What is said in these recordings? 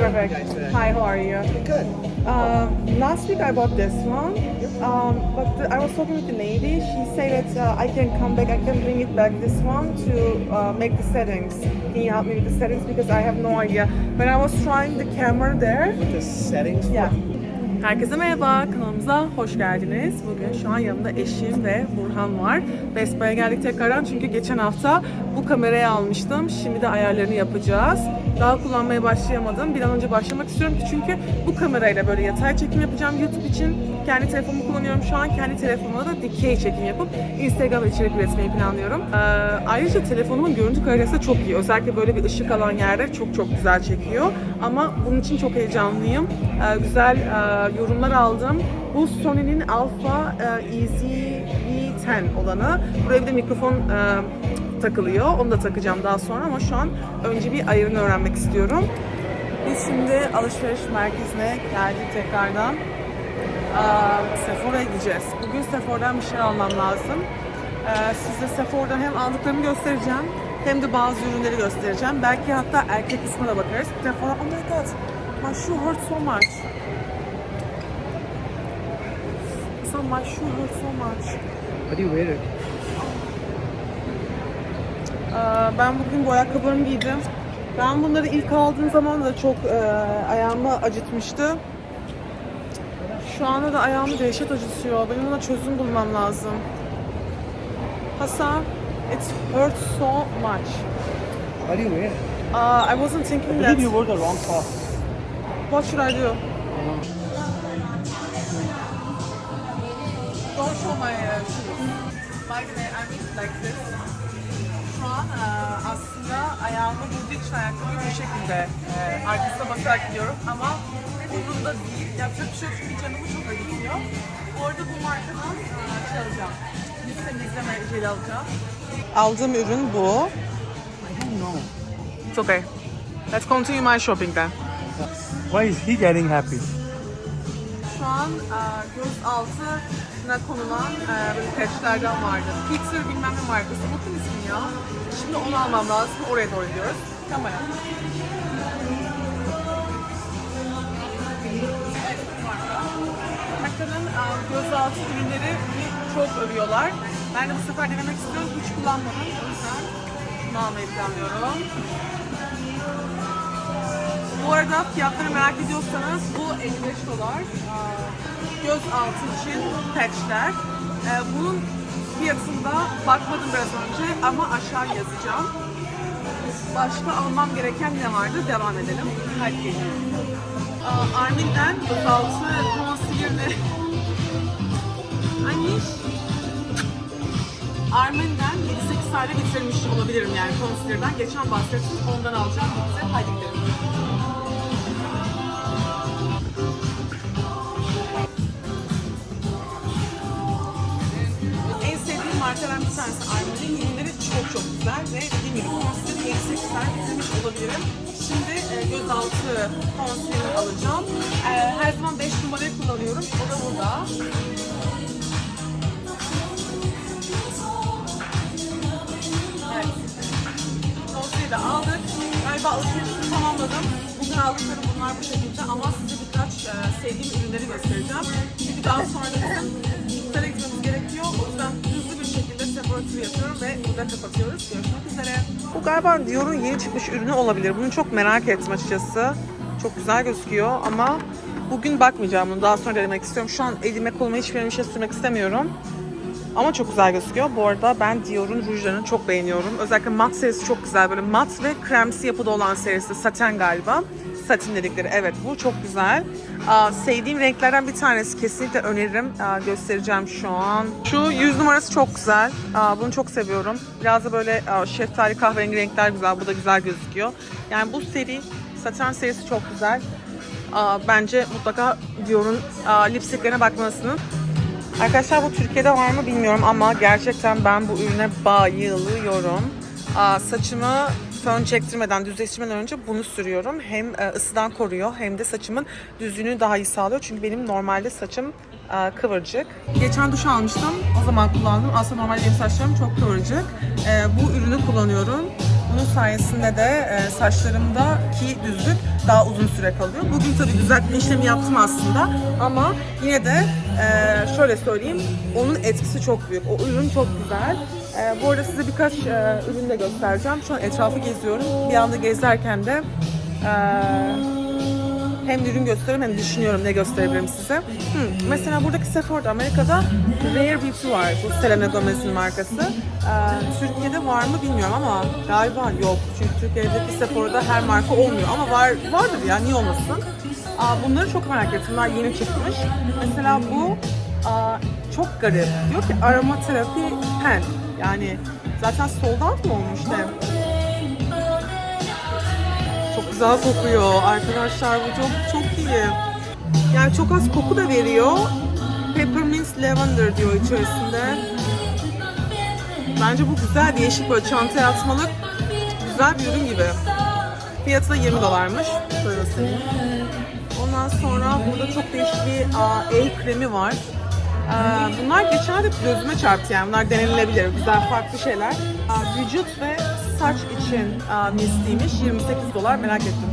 Perfect. Hi, how are you? Good. Uh, last week I bought this one, um, but the, I was talking with the lady. She said that uh, I can come back, I can bring it back this one to uh, make the settings. Can you help me with the settings because I have no idea. When I was trying the camera there, with The settings. Yeah. Herkese merhaba, kanalımıza hoş geldiniz. Bugün şu an yanımda eşim ve Burhan var. Best Buy'a geldik tekrardan çünkü geçen hafta bu kamerayı almıştım. Şimdi de ayarlarını yapacağız. Daha kullanmaya başlayamadım. Bir an önce başlamak istiyorum çünkü bu kamerayla böyle yatay çekim yapacağım YouTube için. Kendi telefonumu kullanıyorum şu an. Kendi telefonuma da dikey çekim yapıp Instagram içerik üretmeyi planlıyorum. Ee, ayrıca telefonumun görüntü kalitesi çok iyi. Özellikle böyle bir ışık alan yerde çok çok güzel çekiyor. Ama bunun için çok heyecanlıyım. Ee, güzel e, yorumlar aldım. Bu Sony'nin Alpha e, Easy V10 olanı. Buraya bir de mikrofon e, takılıyor. Onu da takacağım daha sonra ama şu an önce bir ayarını öğrenmek istiyorum. Biz şimdi alışveriş merkezine geldik tekrardan. Sephora'ya gideceğiz. Bugün Sephora'dan bir şey almam lazım. Size Sephora'dan hem aldıklarımı göstereceğim hem de bazı ürünleri göstereceğim. Belki hatta erkek kısmına da bakarız. Sephora, oh my god, my shoe hurts so much. So my shoe hurts so much. What do you wear it? Ben bugün bu ayakkabılarımı giydim. Ben bunları ilk aldığım zaman da çok ayağımı acıtmıştı. Şu anda da ayağımı dehşet acıtıyor. Benim buna çözüm bulmam lazım. Hasan, it hurts so much. What do you wear? Uh, I wasn't thinking I that. believe you wore the wrong top. What should I do? Don't show my uh, shoes. By the way, like this. Şu an e, aslında ayağımı vurduğu için ayakkabıyı bu şekilde e, arkasına basarak gidiyorum ama umurumda değil. Yapacak bir şey yok çünkü canımı çok acıtıyor. Bu arada bu markadan e, şey alacağım. Yüz temizleme jeli alacağım. Aldığım ürün bu. I don't know. It's okay. Let's continue my shopping then. Why is he getting happy? Şu an e, göz altına konulan e, böyle patchlerden vardı. Pixar bilmem ne markası. Unuttum ismini ya. Şimdi onu almam lazım. Oraya doğru gidiyoruz. Kamera. Markanın e, gözaltı ürünleri çok övüyorlar. Ben de bu sefer denemek istiyorum. Hiç kullanmadım. O yüzden bunu almayı planlıyorum. Bu arada fiyatları merak ediyorsanız bu 55 dolar. Aa, Göz altı için patchler. Ee, Bunun fiyatında bakmadım biraz önce ama aşağı yazacağım. Başka almam gereken ne vardı? Devam edelim. Gelin. Aa, Armin'den göz concealer'ını Anniş. Armin'den 7-8 tane bitirmiş olabilirim yani concealer'dan. Geçen bahsettim. Ondan alacağım. Hadi gidelim. Markadan bir tanesi Armin'in ürünleri çok çok güzel ve dediğim gibi concealer 58 tane bitirmiş olabilirim. Şimdi e, gözaltı concealer alacağım. E, her zaman 5 numarayı kullanıyorum. O da burada. Evet. Concealer'ı aldık. Galiba alışverişimi tamamladım. Bugün aldıklarım bunlar bu şekilde ama size birkaç e, sevdiğim ürünleri göstereceğim. Çünkü daha sonra da bizim iftara gerekiyor. O yüzden ve burada kapatıyoruz. Görüşmek üzere. Bu galiba Dior'un yeni çıkmış ürünü olabilir. Bunu çok merak ettim açıkçası. Çok güzel gözüküyor ama bugün bakmayacağım bunu. Daha sonra denemek istiyorum. Şu an elime koluma hiçbir bir şey sürmek istemiyorum. Ama çok güzel gözüküyor. Bu arada ben Dior'un rujlarını çok beğeniyorum. Özellikle mat serisi çok güzel. Böyle mat ve kremsi yapıda olan serisi. Saten galiba. Satin dedikleri. Evet bu çok güzel. Aa, sevdiğim renklerden bir tanesi. Kesinlikle öneririm. Aa, göstereceğim şu an. Şu yüz numarası çok güzel. Aa, bunu çok seviyorum. Biraz da böyle aa, şeftali kahverengi renkler güzel. Bu da güzel gözüküyor. Yani bu seri, saten serisi çok güzel. Aa, bence mutlaka Dior'un aa, lipsticklerine bakmalısınız. Arkadaşlar bu Türkiye'de var mı bilmiyorum ama gerçekten ben bu ürüne bayılıyorum. Aa, saçımı fön çektirmeden, düzleştirmeden önce bunu sürüyorum. Hem e, ısıdan koruyor hem de saçımın düzlüğünü daha iyi sağlıyor. Çünkü benim normalde saçım e, kıvırcık. Geçen duş almıştım. O zaman kullandım. Aslında normalde benim saçlarım çok kıvırcık. E, bu ürünü kullanıyorum. Bunun sayesinde de saçlarımdaki düzlük daha uzun süre kalıyor. Bugün tabii düzeltme işlemi yaptım aslında ama yine de şöyle söyleyeyim onun etkisi çok büyük. O ürün çok güzel. E, bu arada size birkaç e, ürün de göstereceğim. Şu an etrafı geziyorum. Bir anda gezerken de e, hem ürün gösteriyorum hem düşünüyorum ne gösterebilirim size. Hmm, mesela buradaki Sephora'da Amerika'da Rare Beauty var. Bu Selena Gomez'in markası. Ee, Türkiye'de var mı bilmiyorum ama galiba yok. Çünkü Türkiye'deki Sephora'da her marka olmuyor ama var vardır ya niye olmasın. Aa, bunları çok merak ettim. Bunlar yeni çıkmış. Mesela bu aa, çok garip. Diyor ki aromaterapi pen. Yani zaten sold out mu olmuş ne? Çok güzel kokuyor arkadaşlar bu çok çok iyi. Yani çok az koku da veriyor. Peppermint lavender diyor içerisinde. Bence bu güzel değişik böyle çantaya atmalık güzel bir ürün gibi. Fiyatı da 20 dolarmış. Göstereyim. Ondan sonra burada çok değişik bir el kremi var. Aa, bunlar geçen de gözüme çarptı yani. Bunlar denilebilir. Güzel farklı şeyler. Aa, vücut ve saç için aa, mistiymiş. 28 dolar merak ettim.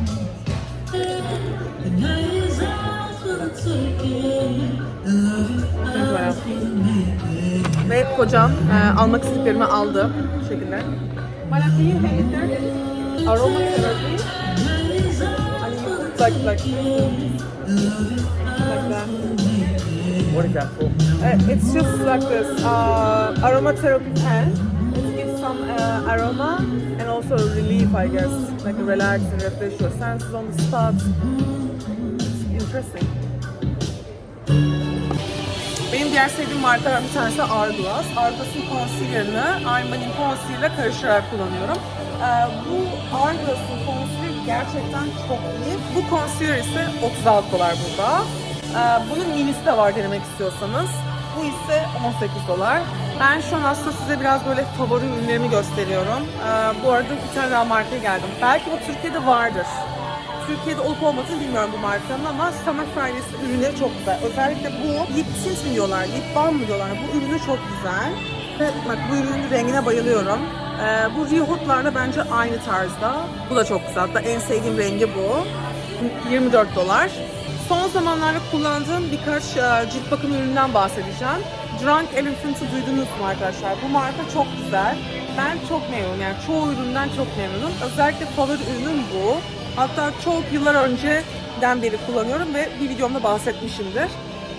Ve kocam e, almak istediklerimi aldı bu şekilde. Aroma put like like like that. What is that for? Uh, it's just like this uh, aromatherapy pen. It gives some uh, aroma and also relief, I guess, like relax and refresh your senses on the spot. It's interesting. Benim diğer sevdiğim markalar bir tanesi Arglass. Arglass'ın concealer'ını Armani'nin concealer'la karıştırarak kullanıyorum. Ee, bu Arglass'ın concealer gerçekten çok iyi. Bu concealer ise 36 dolar burada. Ee, bunun minisi de var denemek istiyorsanız. Bu ise 18 dolar. Ben şu an aslında size biraz böyle favori ürünlerimi gösteriyorum. Ee, bu arada bir tane daha markaya geldim. Belki bu Türkiye'de vardır. Türkiye'de olup olmadığını bilmiyorum bu markanın ama Summer Fridays ürünleri çok güzel. Özellikle bu lip tint mi diyorlar, lip balm mı diyorlar. Bu ürünü çok güzel. Ve bak bu ürünün rengine bayılıyorum. Ee, bu Rihot'larla bence aynı tarzda. Bu da çok güzel. Hatta en sevdiğim rengi bu. 24 dolar. Son zamanlarda kullandığım birkaç e, cilt bakım ürününden bahsedeceğim. Drunk Elephant'ı duydunuz mu arkadaşlar? Bu marka çok güzel. Ben çok memnunum. Yani çoğu üründen çok memnunum. Özellikle favori ürünüm bu. Hatta çok yıllar önceden beri kullanıyorum ve bir videomda bahsetmişimdir.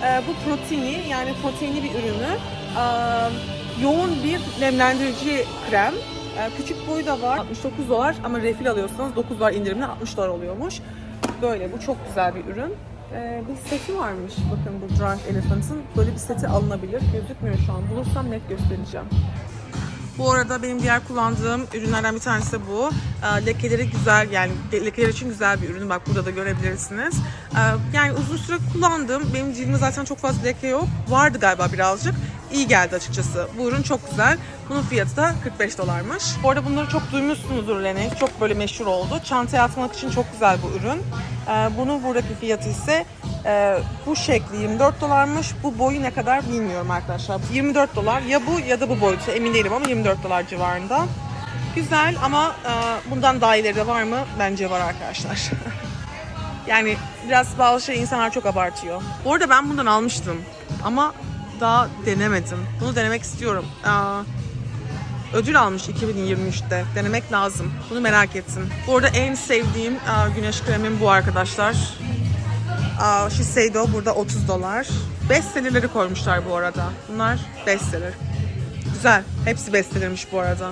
Ee, bu proteini yani proteinli bir ürünü. Ee, yoğun bir nemlendirici krem. Küçük boyu da var. 69 dolar ama refil alıyorsanız 9 dolar indirimle 60 dolar oluyormuş. Böyle bu çok güzel bir ürün. Ee, bir seti varmış. Bakın bu Drunk Elephant'ın. Böyle bir seti alınabilir. Gözükmüyor şu an. Bulursam net göstereceğim. Bu arada benim diğer kullandığım ürünlerden bir tanesi de bu. Ee, lekeleri güzel yani lekeler için güzel bir ürün. Bak burada da görebilirsiniz. Ee, yani uzun süre kullandım. Benim cildimde zaten çok fazla leke yok. Vardı galiba birazcık. İyi geldi açıkçası. Bu ürün çok güzel. Bunun fiyatı da 45 dolarmış. Bu arada bunları çok duymuşsunuzdur Lennox. Çok böyle meşhur oldu. Çantaya atmak için çok güzel bu ürün. Ee, bunun buradaki fiyatı ise e, bu şekli 24 dolarmış. Bu boyu ne kadar bilmiyorum arkadaşlar. 24 dolar. Ya bu ya da bu boyutu. Emin değilim ama 24 dolar civarında. Güzel ama e, bundan daha ileri de var mı? Bence var arkadaşlar. yani biraz bazı şey insanlar çok abartıyor. Bu arada ben bundan almıştım. Ama daha denemedim. Bunu denemek istiyorum. Aa, ödül almış 2023'te. Denemek lazım. Bunu merak ettim. Bu arada en sevdiğim güneş kremim bu arkadaşlar. Shiseido burada 30 dolar. Bestsellerleri koymuşlar bu arada. Bunlar bestseller. Güzel. Hepsi bestsellermiş bu arada.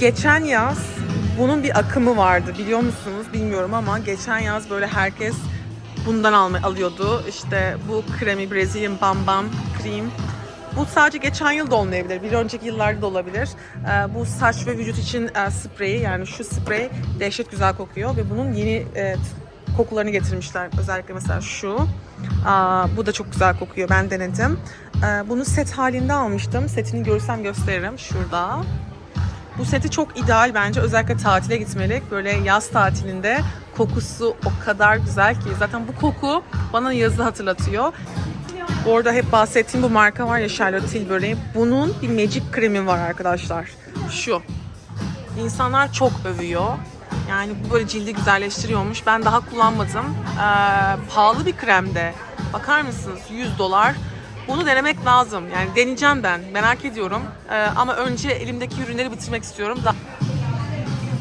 Geçen yaz bunun bir akımı vardı biliyor musunuz bilmiyorum ama geçen yaz böyle herkes bundan alıyordu. İşte bu kremi Brazilian Bam Bam Cream. Bu sadece geçen yıl da olmayabilir. Bir önceki yıllarda da olabilir. Ee, bu saç ve vücut için e, spreyi yani şu sprey dehşet güzel kokuyor ve bunun yeni e, kokularını getirmişler. Özellikle mesela şu. Aa, bu da çok güzel kokuyor. Ben denedim. Bunu set halinde almıştım. Setini görürsem gösteririm. Şurada. Bu seti çok ideal bence. Özellikle tatile gitmelik. Böyle yaz tatilinde kokusu o kadar güzel ki. Zaten bu koku bana yazı hatırlatıyor. Orada hep bahsettiğim bu marka var ya Charlotte Tilbury. Bunun bir magic kremi var arkadaşlar. Şu. İnsanlar çok övüyor. Yani bu böyle cildi güzelleştiriyormuş. Ben daha kullanmadım. Ee, pahalı bir kremde. Bakar mısınız? 100 dolar. Bunu denemek lazım. Yani deneyeceğim ben. Merak ediyorum. Ee, ama önce elimdeki ürünleri bitirmek istiyorum. Da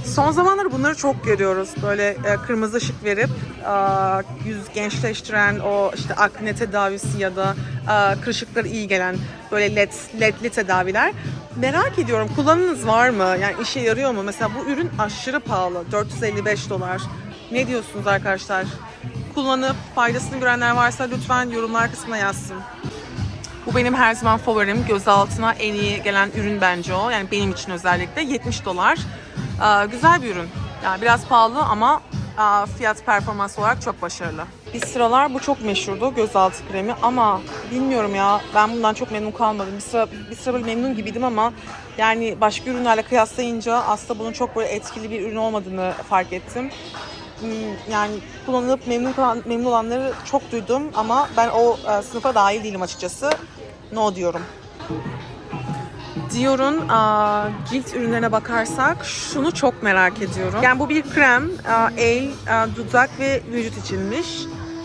Son zamanlarda bunları çok görüyoruz. Böyle e, kırmızı ışık verip e, yüz gençleştiren o işte akne tedavisi ya da e, kırışıklara iyi gelen böyle led, ledli tedaviler. Merak ediyorum kullanınız var mı? Yani işe yarıyor mu? Mesela bu ürün aşırı pahalı. 455 dolar. Ne diyorsunuz arkadaşlar? Kullanıp faydasını görenler varsa lütfen yorumlar kısmına yazsın. Bu benim her zaman favorim. Göz altına en iyi gelen ürün bence o. Yani benim için özellikle 70 dolar. Güzel bir ürün. Yani biraz pahalı ama fiyat performans olarak çok başarılı. Bir sıralar bu çok meşhurdu gözaltı kremi ama bilmiyorum ya ben bundan çok memnun kalmadım. Bir sıra, bir sıra böyle memnun gibiydim ama yani başka ürünlerle kıyaslayınca aslında bunun çok böyle etkili bir ürün olmadığını fark ettim. Hmm, Yani kullanılıp memnun kalan, memnun olanları çok duydum ama ben o e, sınıfa dahil değilim açıkçası. No diyorum. Dior'un aa, cilt ürünlerine bakarsak şunu çok merak ediyorum. Yani bu bir krem, aa, el, aa, dudak ve vücut içinmiş.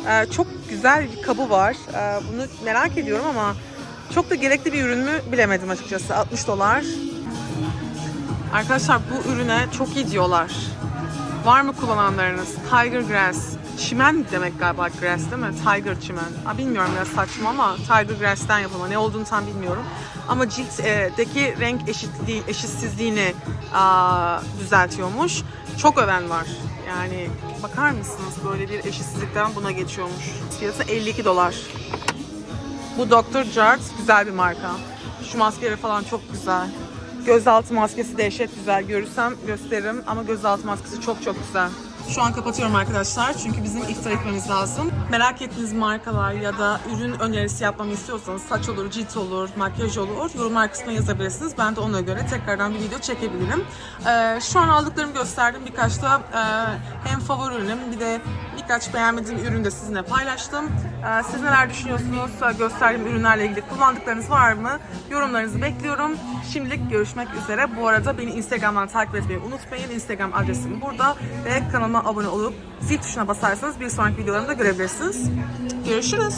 Aa, çok güzel bir kabı var. Aa, bunu merak ediyorum ama çok da gerekli bir ürün mü bilemedim açıkçası. 60 dolar. Arkadaşlar bu ürüne çok iyi diyorlar. Var mı kullananlarınız? Tiger Grass. Çimen demek galiba grass değil mi? Tiger çimen. Aa, bilmiyorum biraz saçma ama Tiger Grass'ten yapılma. Ne olduğunu tam bilmiyorum. Ama ciltteki renk eşitliği, eşitsizliğini aa, düzeltiyormuş. Çok öven var. Yani bakar mısınız böyle bir eşitsizlikten buna geçiyormuş. Fiyatı 52 dolar. Bu Dr. Jart güzel bir marka. Şu maskeleri falan çok güzel. Gözaltı maskesi dehşet güzel. Görürsem gösteririm ama gözaltı maskesi çok çok güzel. Şu an kapatıyorum arkadaşlar çünkü bizim iftar etmemiz lazım. Merak ettiğiniz markalar ya da ürün önerisi yapmamı istiyorsanız saç olur, cilt olur, makyaj olur yorumlar kısmına yazabilirsiniz. Ben de ona göre tekrardan bir video çekebilirim. Ee, şu an aldıklarımı gösterdim. Birkaç da e, hem favori ürünüm bir de birkaç beğenmediğim ürünü de sizinle paylaştım. Ee, siz neler düşünüyorsunuz? Ee, Gösterdiğim ürünlerle ilgili kullandıklarınız var mı? Yorumlarınızı bekliyorum. Şimdilik görüşmek üzere. Bu arada beni Instagram'dan takip etmeyi unutmayın. Instagram adresim burada ve kanalıma abone olup zil tuşuna basarsanız bir sonraki videolarımı da görebilirsiniz. Görüşürüz.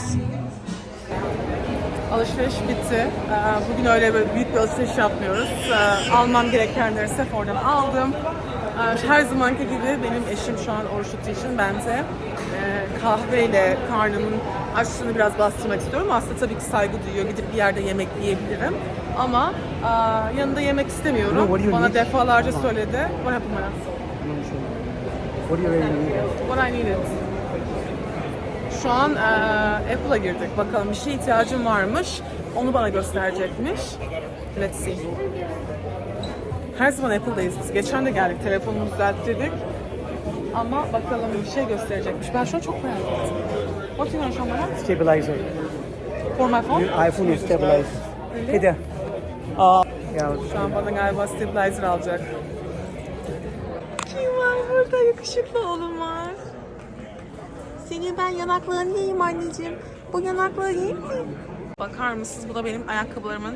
Alışveriş bitti. Ee, Bugün öyle büyük bir alışveriş yapmıyoruz. Almam gerekenleri Sephora'dan aldım. Ee, Her zamanki gibi benim eşim şu an oruç tuttuğu için ben de e, kahveyle karnımın açlığını biraz bastırmak istiyorum. Aslında tabii ki saygı duyuyor. Gidip bir yerde yemek yiyebilirim. Ama aa, yanında yemek istemiyorum. Bana defalarca söyledi. What happened? What do you really need? What I needed. Şu an eee, Apple'a girdik. Bakalım bir şeye ihtiyacım varmış. Onu bana gösterecekmiş. Let's see. Her zaman Apple'dayız biz. Geçen de geldik. Telefonumuzu düzelttirdik. Ama bakalım bir şey gösterecekmiş. Ben şu an çok merak ettim. What you want show me? Stabilizer. For my phone? Your iPhone is stabilizer. There. Uh, yeah. Şu an bana galiba stabilizer alacak. Kim var burada? Yakışıklı oğlum var. Senin ben yanaklarını yiyeyim anneciğim. Bu yanakları yiyeyim mi? Bakar mısınız? Bu da benim ayakkabılarımın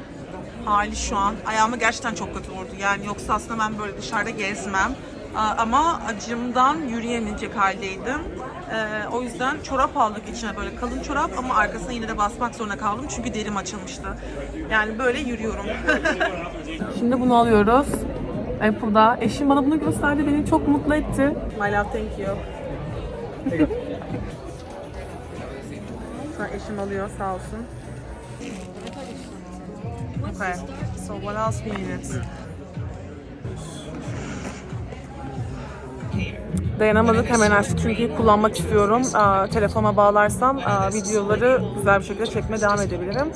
hali şu an. Ayağımı gerçekten çok kötü vurdu. Yani yoksa aslında ben böyle dışarıda gezmem. Ama acımdan yürüyemeyecek haldeydim. Ee, o yüzden çorap aldık içine böyle kalın çorap ama arkasına yine de basmak zorunda kaldım çünkü derim açılmıştı. Yani böyle yürüyorum. Şimdi bunu alıyoruz. Apple'da. Eşim bana bunu gösterdi. Beni çok mutlu etti. My love, thank you. Şu eşim alıyor sağ olsun. Okay. So what else we needed? Dayanamadık hemen açtık çünkü kullanmak istiyorum. Aa, telefona bağlarsam aa, videoları güzel bir şekilde çekmeye devam edebilirim.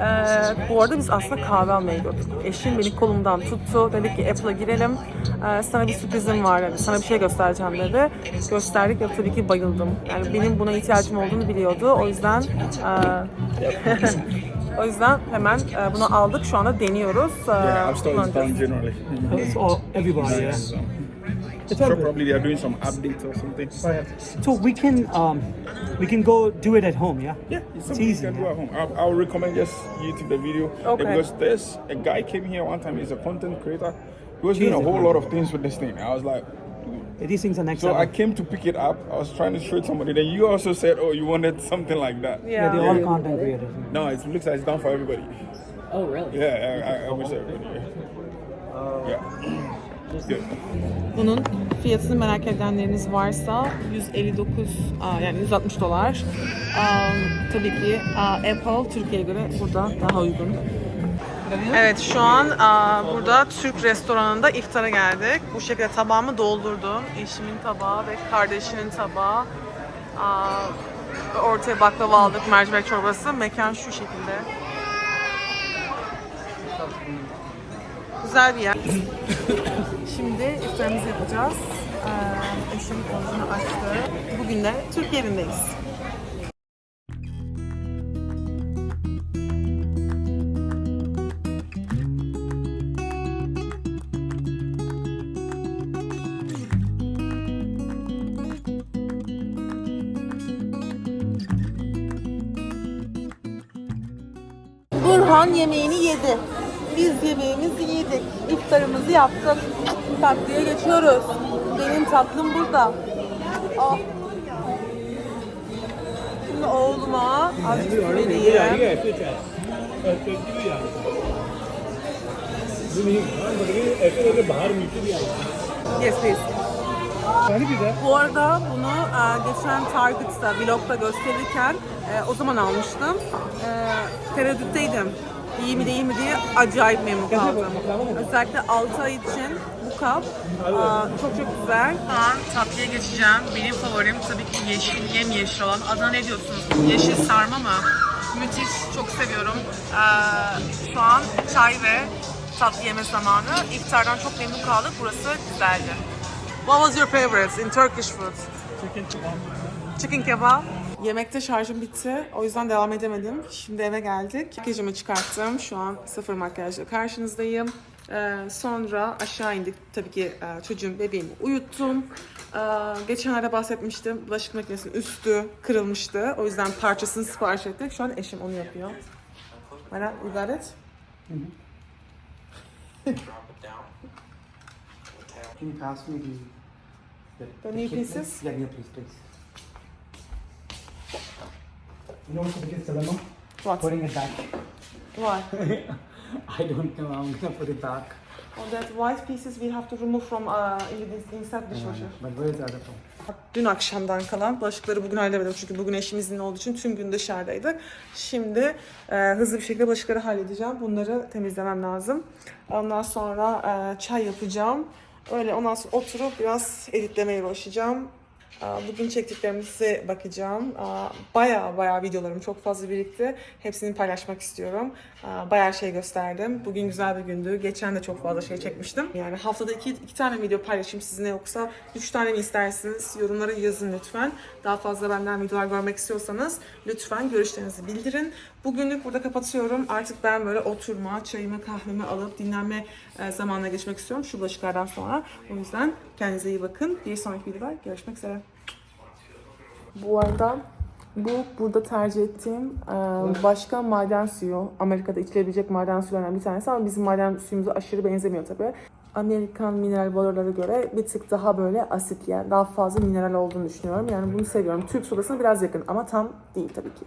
Ee, bu arada biz aslında kahve almaya gidiyorduk. Eşim beni kolumdan tuttu. Dedi ki Apple'a girelim. Ee, sana bir sürprizim var dedi. Sana bir şey göstereceğim dedi. Gösterdik ve tabii ki bayıldım. Yani benim buna ihtiyacım olduğunu biliyordu. O yüzden aa, o yüzden hemen e, bunu aldık. Şu anda deniyoruz. Ee, Yeah, App Store is kullanacağız. generally. It's all everybody. Yeah. It's So probably they are doing some updates or something. So we can um, we can go do it at home. Yeah. Yeah, it's It's something you easy. can do yeah. at home. I'll, I'll recommend just YouTube the video Okay. because there's a guy came here one time. He's a content creator. He was doing a whole lot of things with this thing. I was like, These things are next so I level. came to pick it up. I was trying to show it somebody. Then you also said, oh, you wanted something like that. yeah, they're all content creators. No, it looks like it's done for everybody. Oh, really? Yeah, I, I, I wish everybody. Yeah. yeah. Good. Bunun fiyatını merak edenleriniz varsa 159 aa, yani 160 dolar. Tabii ki Apple Türkiye'ye göre burada daha uygun. Evet şu an aa, burada Türk restoranında iftara geldik. Bu şekilde tabağımı doldurdum. Eşimin tabağı ve kardeşinin tabağı. Aa, ortaya baklava aldık, mercimek çorbası. Mekan şu şekilde. Güzel bir yer. Şimdi iftarımızı yapacağız. Eşim orucunu açtı. Bugün de Türk yerindeyiz. Burhan yemeğini yedi. Biz yemeğimizi yedik. İftarımızı yaptık. Tatlıya geçiyoruz. Benim tatlım burada. Ah. Şimdi oğluma azıcık vereyim. Yes, please. Bu arada bunu e, geçen Target'ta, vlogda gösterirken e, o zaman almıştım. E, tereddütteydim. İyi mi değil mi diye acayip memnun kaldım. Özellikle 6 ay için bu kap e, çok çok güzel. Şu an tatlıya geçeceğim. Benim favorim tabii ki yeşil, yemyeşil olan. Adına ne diyorsunuz? Yeşil sarma mı? Müthiş, çok seviyorum. E, şu an çay ve tatlı yeme zamanı. İftardan çok memnun kaldık. Burası güzeldi. What was your favorite in Turkish food? Chicken kebab. Yemekte şarjım bitti. O yüzden devam edemedim. Şimdi eve geldik. Makyajımı çıkarttım. Şu an sıfır makyajla karşınızdayım. Ee, sonra aşağı indik. Tabii ki e, çocuğum, bebeğimi uyuttum. Ee, geçenlerde bahsetmiştim. Bulaşık makinesinin üstü kırılmıştı. O yüzden parçasını sipariş ettik. Şu an eşim onu yapıyor. Mara, you got it? Can you pass me the, The new pieces? Yeah, yeah, please, please. You know what's the biggest dilemma? What? Putting it back. Why? I don't know. I'm gonna put it back. On that white pieces we have to remove from uh, inside dishwasher. But where is the other phone? Dün akşamdan kalan bulaşıkları bugün halledemedim çünkü bugün eşim izinli olduğu için tüm gün dışarıdaydık. Şimdi e, hızlı bir şekilde bulaşıkları halledeceğim. Bunları temizlemem lazım. Ondan sonra e, çay yapacağım. Öyle ondan sonra oturup biraz editlemeye uğraşacağım. Bugün çektiklerimize bakacağım. Baya baya videolarım çok fazla birikti. Hepsini paylaşmak istiyorum. Bayağı şey gösterdim. Bugün güzel bir gündü. Geçen de çok fazla şey çekmiştim. Yani haftada iki, iki tane video paylaşayım sizinle yoksa üç tane mi istersiniz? Yorumlara yazın lütfen. Daha fazla benden videolar görmek istiyorsanız lütfen görüşlerinizi bildirin. Bugünlük burada kapatıyorum. Artık ben böyle oturma, çayımı, kahvemi alıp dinlenme e, zamanına geçmek istiyorum. Şu bulaşıklardan sonra. O yüzden kendinize iyi bakın. Bir sonraki videoda görüşmek üzere. Bu arada bu burada tercih ettiğim e, başka maden suyu. Amerika'da içilebilecek maden suyularından bir tanesi ama bizim maden suyumuza aşırı benzemiyor tabii. Amerikan mineral borulara göre bir tık daha böyle asit yani daha fazla mineral olduğunu düşünüyorum. Yani bunu seviyorum. Türk sodasına biraz yakın ama tam değil tabii ki.